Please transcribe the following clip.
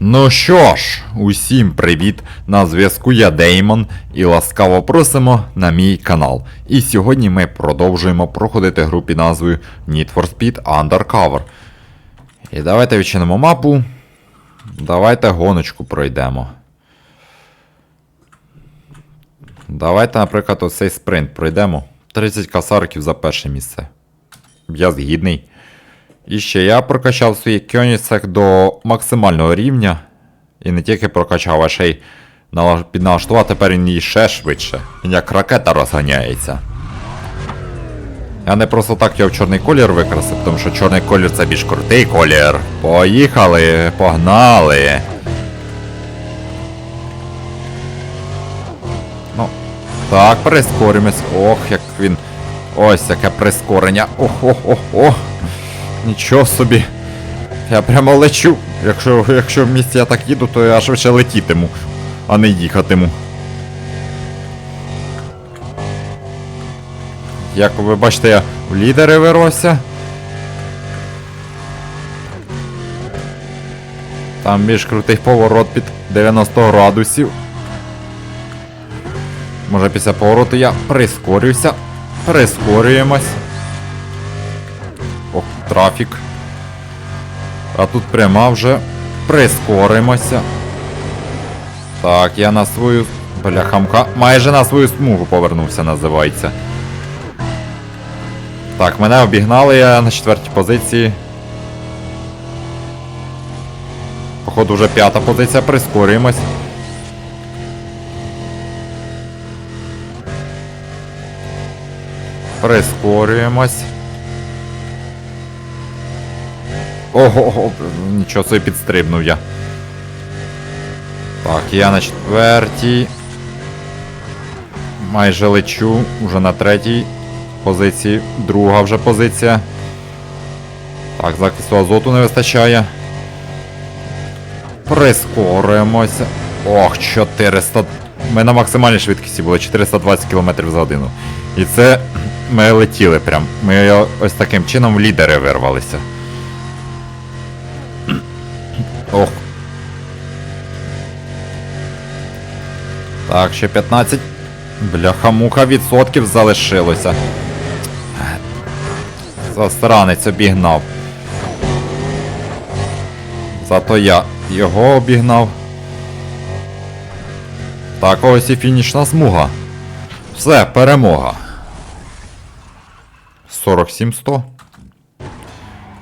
Ну що ж, усім привіт! На зв'язку я Деймон і ласкаво просимо на мій канал. І сьогодні ми продовжуємо проходити гру під назвою Need for Speed Undercover. І давайте відчинимо мапу. Давайте гоночку пройдемо. Давайте, наприклад, оцей спринт пройдемо. 30 касарків за перше місце. Я згідний. І ще я прокачав свій Кьонісек до максимального рівня. І не тільки прокачав, а ще й підналаштував, тепер він її ще швидше. Він як ракета розганяється. Я не просто так його в чорний колір викрасив, тому що чорний колір це більш крутий колір. Поїхали, погнали. Ну, так, прискоримось. Ох, як він. Ось яке прискорення. Ох-ох-ох-ох. Нічого собі. Я прямо лечу. Якщо, якщо в місті я так їду, то я швидше летітиму, а не їхатиму. Як ви бачите, я в лідери виросся. Там більш крутий поворот під 90 градусів. Може після повороту я прискорюся. Прискорюємось. Ох, трафік. А тут пряма вже прискоримося. Так, я на свою. Бляхамка. Майже на свою смугу повернувся, називається. Так, мене обігнали, я на четвертій позиції. Походу вже п'ята позиція, прискорюємось. Прискорюємось. Ого, нічого собі підстрибнув я. Так, я на четвертій. Майже лечу, уже на третій позиції. Друга вже позиція. Так, захисту азоту не вистачає. Прискорюємося. Ох, 400. Ми на максимальній швидкості були 420 км за годину. І це ми летіли прям. Ми ось таким чином в лідери вирвалися. Ох. Так, ще 15. Бляха-муха відсотків залишилося. Засранець обігнав. Зато я його обігнав. Так, ось і фінішна смуга. Все, перемога. 47-100.